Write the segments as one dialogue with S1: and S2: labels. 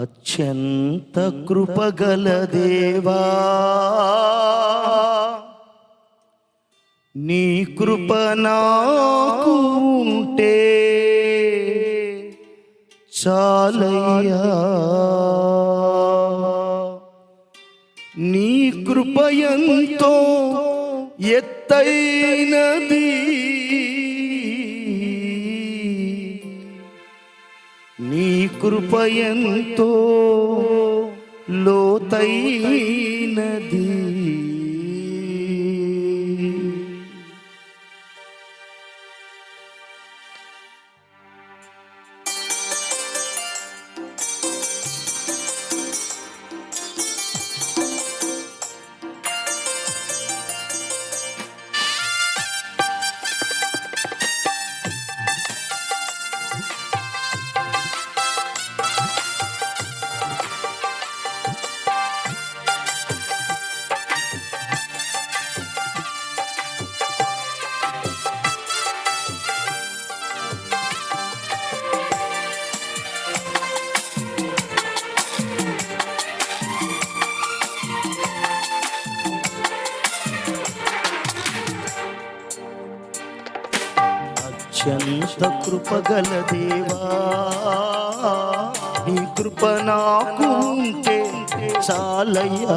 S1: అత్యంత కృపగల దేవా. నీ కృప నాకు ఉంటే చాలయ్యా. నీ కృప ఎంతో ఎత్తైనది. కృపయంతో కృప ఎంతో లోతైనది. అత్యంత కృపగల దేవా నీ కృప నాకు ఉంటే చాలయ్యా.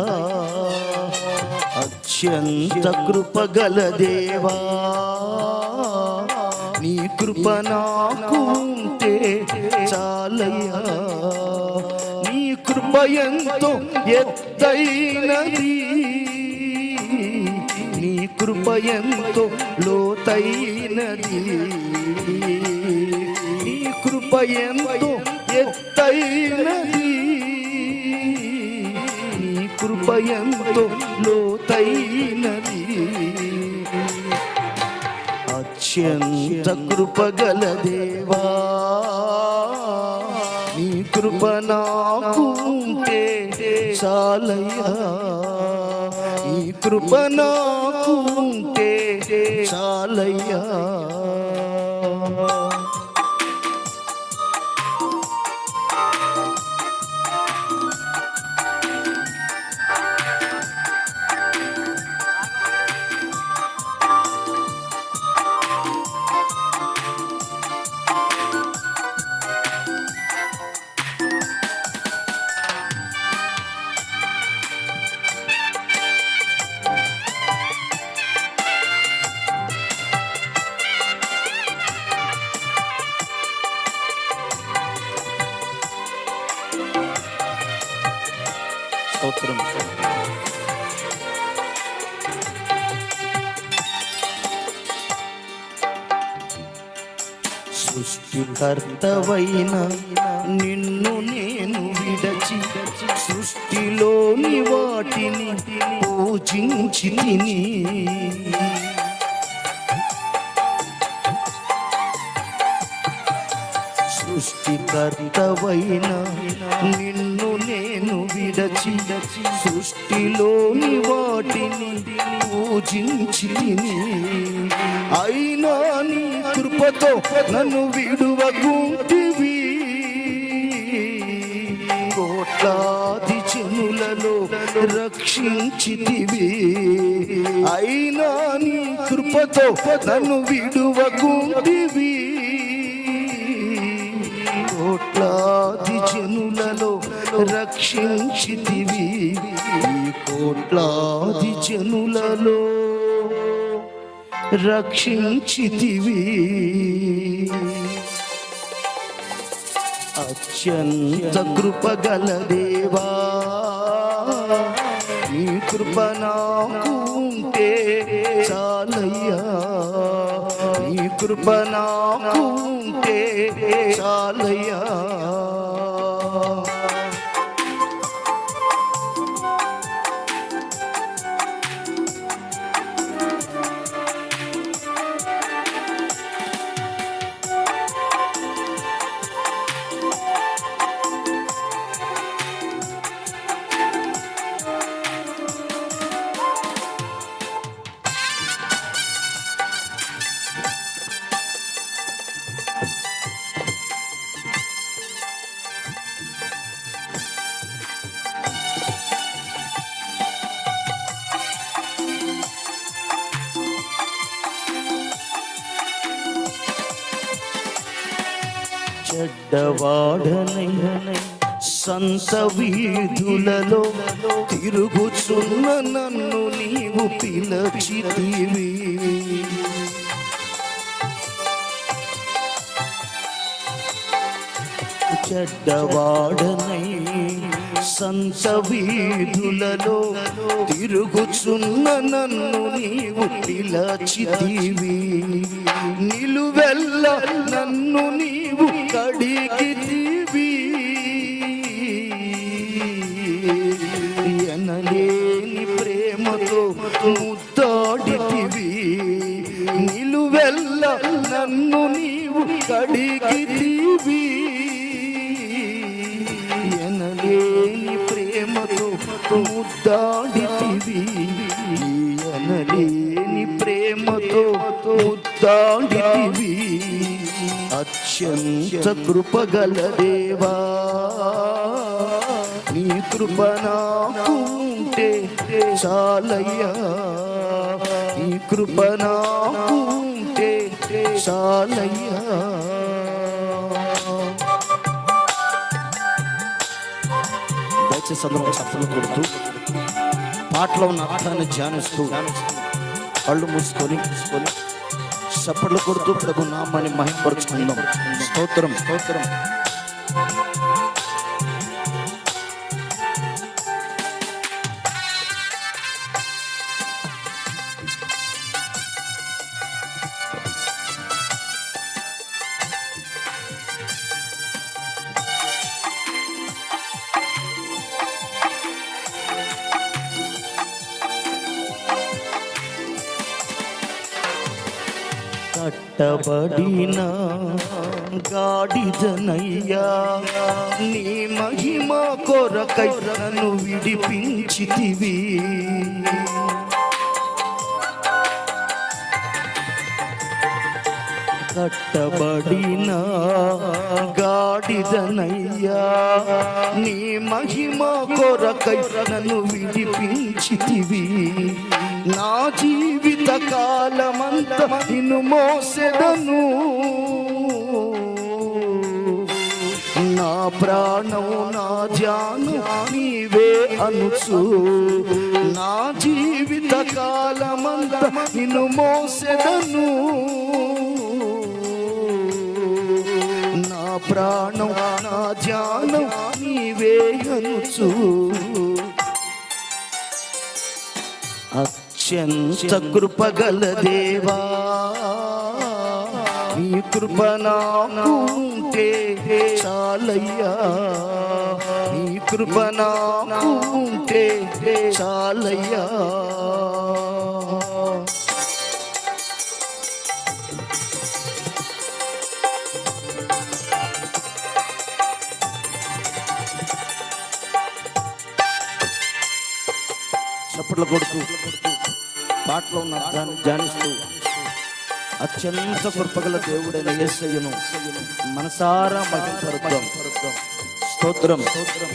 S1: అత్యంత కృపగల దేవా నీ కృప నాకు ఉంటే చాలయ్యా. నీ కృప ఎంతో ఎత్తైనది. కృపయంతో లోతైనది. నీ కృపయంతో ఎత్తైనది. నీ కృపయంతో లోతైనది. అత్యంత కృపగల దేవా నీ కృప నాకు చాలయ్యా. నీ కృప నాకు ఉంటే చాలయ్యా. సృష్టికర్తవైన నిన్ను నేను విడచి సృష్టిలోని వాటిని పూజించి తిని సృష్టికర్తవైన నిన్ను నేను విడచి సృష్టిలోని వాటిని పూజించి అయినా నీ కృపతో నన్ను విడువకుంటివి కోట్లాది జనులలో రక్షించితివి. అయినా నీ కృపతో నన్ను విడువకుంటివి కోట్లాది జనులలో రక్షించితివి. కోట్లాది జనులలో రక్షించితివి. అత్యంత కృపగల దేవా నీ కృప నాకు ఉంటే చాలయ్యా. నీ కృప నాకు ఉంటే చాలయ్యా. చెడ్డవాడనై సంత వీధులలో తిరుగుచున్న నన్ను నీవు పిలచితివి. చెడ్డవాడనై సంత వీధులలో తిరుగుచున్న నన్ను నీవు పిలచితివి. నిలువెల్ల నన్ను నీవు కడిగితివి. ఎనలేని ప్రేమతో ముద్దాడితివి. నిలువెల్ల నన్ను నీవు కడిగితివి. ముద్దాడితివి అనలేని ప్రేమతో ముద్దాడితివి అత్యంత కృపగల దేవా నీ కృప నాకు ఉంటే చాలయ్యా. నీ కృప నాకు ఉంటే చాలయ్యా. దయచేసి అందరూ చప్పలు కొడుతూ పాటలో ఉన్న అర్థాన్ని ధ్యానిస్తూ కళ్ళు మూసుకొని మూసుకొని చప్పట్లు కొడుతూ ప్రభు నామాన్ని మహిమపరుచుకుందాం స్తోత్రం స్తోత్రం. కట్టబడిన గాడిదనయ్యా నీ మహిమ కొరకై నన్ను విడిపించితివి. కట్టబడిన గాడిదనయ్యా నీ మహిమ కొరకై నన్ను విడిపించితివి. నా జీవిత కాలమంత నిన్ను మోసెదను. నా ప్రాణం నా ధ్యానం నీవే అనుచు. నా జీవిత కాలమంత నిన్ను మోసెదను. నా ప్రాణం నా ధ్యానం నీవే అనుచు. అత్యంత కృపగల దేవా నీ కృప నాకు చాలయ్యా. నీ కృప నాకు చాలయ్యా. చప్పట్లు కొడుతూ పాటలో ఉన్న అర్థాన్ని ధ్యానిస్తూ అత్యంత కృపగల దేవుడైన యేసయ్యను మనసారా మహింపరుద్దాం. స్తోత్రం స్తోత్రం.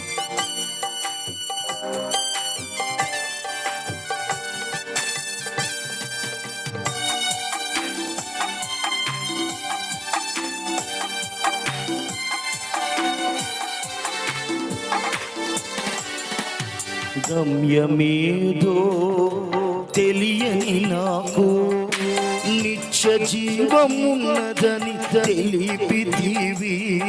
S1: గమ్యమేదో తెలియని నాకు నిత్య జీవమున్నదని తెలిపితివి.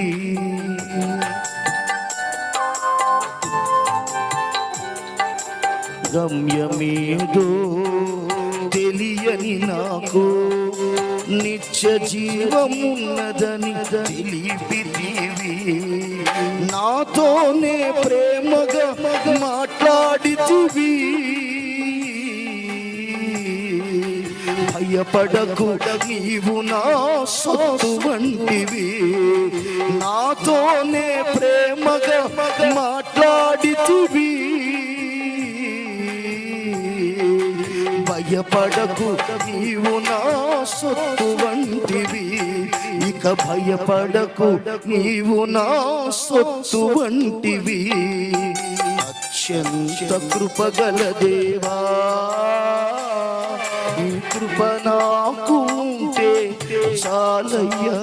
S1: గమ్యమేదో తెలియని నాకు నిత్య జీవమున్నదని తెలిపితివి. నాతోనే ప్రేమగా మాట్లాడితివి. భయపడకు. నీవు నా సొత్తు వంటివి. నాతోనే ప్రేమగా మాట్లాడితివి. భయపడకు. నీవు నా సొత్తు వంటివి. ఇక భయపడకు. నీవు నా సొత్తు వంటివి. అత్యంత కృపగల దేవా. కృప చాలయ్యా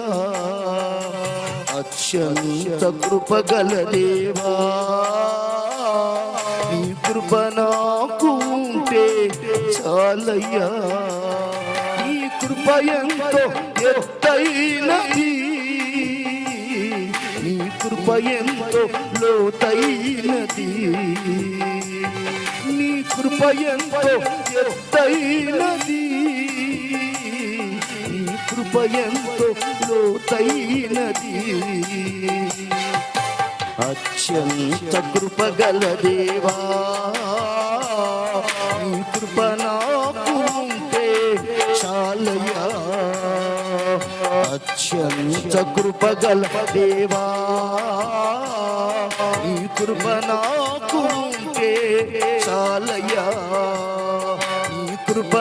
S1: అత్యంత కృపగల దేవా నీ కృప నాకు ఉంటే చాలయ్యా. నీ కృప ఎంతో ఎత్తైనది. నీ కృప ఎంతో లోతైనది. నీ కృప ఎంతో ఎత్తైనది. కృప ఎంతో లోతైనది. అత్యంత కృపగల దేవా నీ కృప నాకు ఉంటే చాలయ్యా. అత్యంత కృపగల దేవా ఈ కృప నాకు ఉంటే చాలయ్యా. నీ కృప